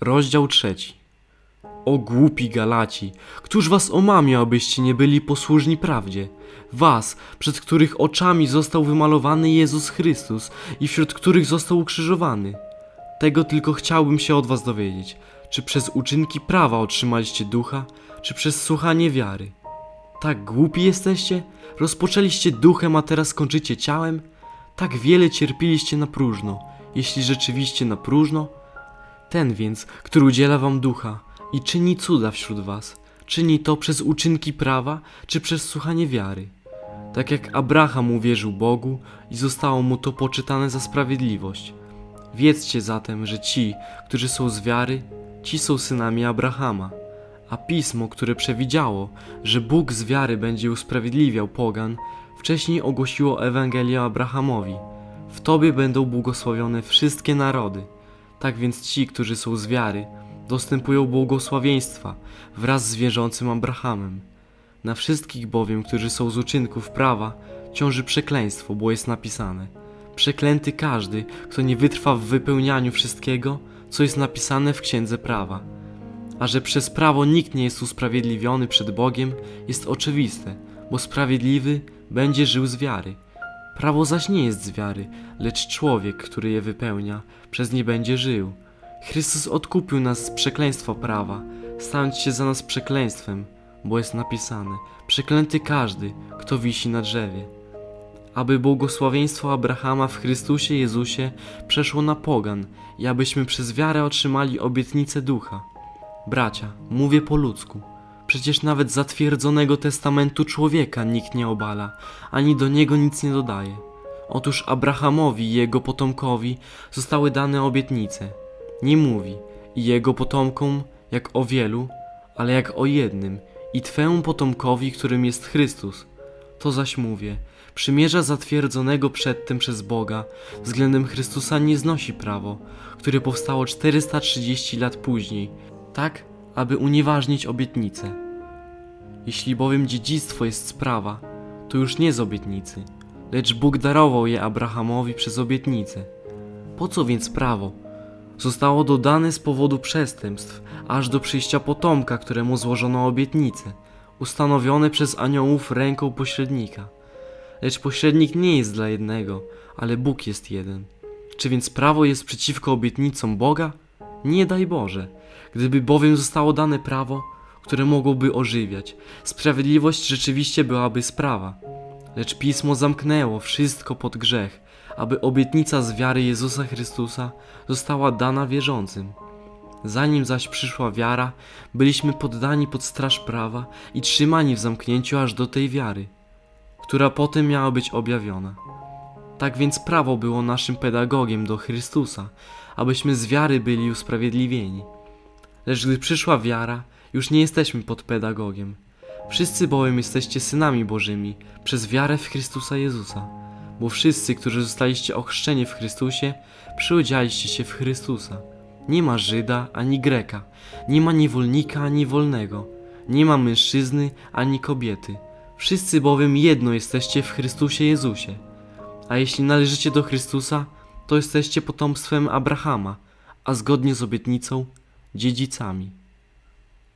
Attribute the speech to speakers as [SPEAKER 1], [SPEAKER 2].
[SPEAKER 1] Rozdział trzeci. O głupi Galaci, któż was omamiał, abyście nie byli posłużni prawdzie? Was, przed których oczami został wymalowany Jezus Chrystus i wśród których został ukrzyżowany. Tego tylko chciałbym się od was dowiedzieć. Czy przez uczynki prawa otrzymaliście ducha, czy przez słuchanie wiary? Tak głupi jesteście? Rozpoczęliście duchem, a teraz kończycie ciałem? Tak wiele cierpiliście na próżno, jeśli rzeczywiście na próżno? Ten więc, który udziela wam ducha i czyni cuda wśród was, czyni to przez uczynki prawa, czy przez słuchanie wiary. Tak jak Abraham uwierzył Bogu i zostało mu to poczytane za sprawiedliwość. Wiedzcie zatem, że ci, którzy są z wiary, ci są synami Abrahama. A pismo, które przewidziało, że Bóg z wiary będzie usprawiedliwiał pogan, wcześniej ogłosiło Ewangelię Abrahamowi. W Tobie będą błogosławione wszystkie narody. Tak więc ci, którzy są z wiary, dostępują błogosławieństwa wraz z wierzącym Abrahamem. Na wszystkich bowiem, którzy są z uczynków prawa, ciąży przekleństwo, bo jest napisane: Przeklęty każdy, kto nie wytrwa w wypełnianiu wszystkiego, co jest napisane w księdze prawa. A że przez prawo nikt nie jest usprawiedliwiony przed Bogiem, jest oczywiste, bo sprawiedliwy będzie żył z wiary. Prawo zaś nie jest z wiary, lecz człowiek, który je wypełnia, przez nie będzie żył. Chrystus odkupił nas z przekleństwa prawa, stając się za nas przekleństwem, bo jest napisane: Przeklęty każdy, kto wisi na drzewie. Aby błogosławieństwo Abrahama w Chrystusie Jezusie przeszło na pogan i abyśmy przez wiarę otrzymali obietnicę ducha. Bracia, mówię po ludzku. Przecież nawet zatwierdzonego testamentu człowieka nikt nie obala, ani do niego nic nie dodaje. Otóż Abrahamowi i jego potomkowi zostały dane obietnice. Nie mówi i jego potomkom jak o wielu, ale jak o jednym i Twemu potomkowi, którym jest Chrystus. To zaś mówię, przymierza zatwierdzonego przedtem przez Boga względem Chrystusa nie znosi prawo, które powstało 430 lat później, tak aby unieważnić obietnicę. Jeśli bowiem dziedzictwo jest sprawa, to już nie z obietnicy, lecz Bóg darował je Abrahamowi przez obietnicę. Po co więc prawo? Zostało dodane z powodu przestępstw, aż do przyjścia potomka, któremu złożono obietnicę, ustanowione przez aniołów ręką pośrednika. Lecz pośrednik nie jest dla jednego, ale Bóg jest jeden. Czy więc prawo jest przeciwko obietnicom Boga? Nie daj Boże. Gdyby bowiem zostało dane prawo, które mogłoby ożywiać, sprawiedliwość rzeczywiście byłaby sprawa. Lecz pismo zamknęło wszystko pod grzech, aby obietnica z wiary Jezusa Chrystusa została dana wierzącym. Zanim zaś przyszła wiara, byliśmy poddani pod straż prawa i trzymani w zamknięciu aż do tej wiary, która potem miała być objawiona. Tak więc prawo było naszym pedagogiem do Chrystusa, abyśmy z wiary byli usprawiedliwieni. Lecz gdy przyszła wiara, już nie jesteśmy pod pedagogiem. Wszyscy bowiem jesteście synami Bożymi przez wiarę w Chrystusa Jezusa. Bo wszyscy, którzy zostaliście ochrzczeni w Chrystusie, przyodzialiście się w Chrystusa. Nie ma Żyda ani Greka, nie ma niewolnika ani wolnego, nie ma mężczyzny ani kobiety. Wszyscy bowiem jedno jesteście w Chrystusie Jezusie. A jeśli należycie do Chrystusa, to jesteście potomstwem Abrahama, a zgodnie z obietnicą dziedzicami.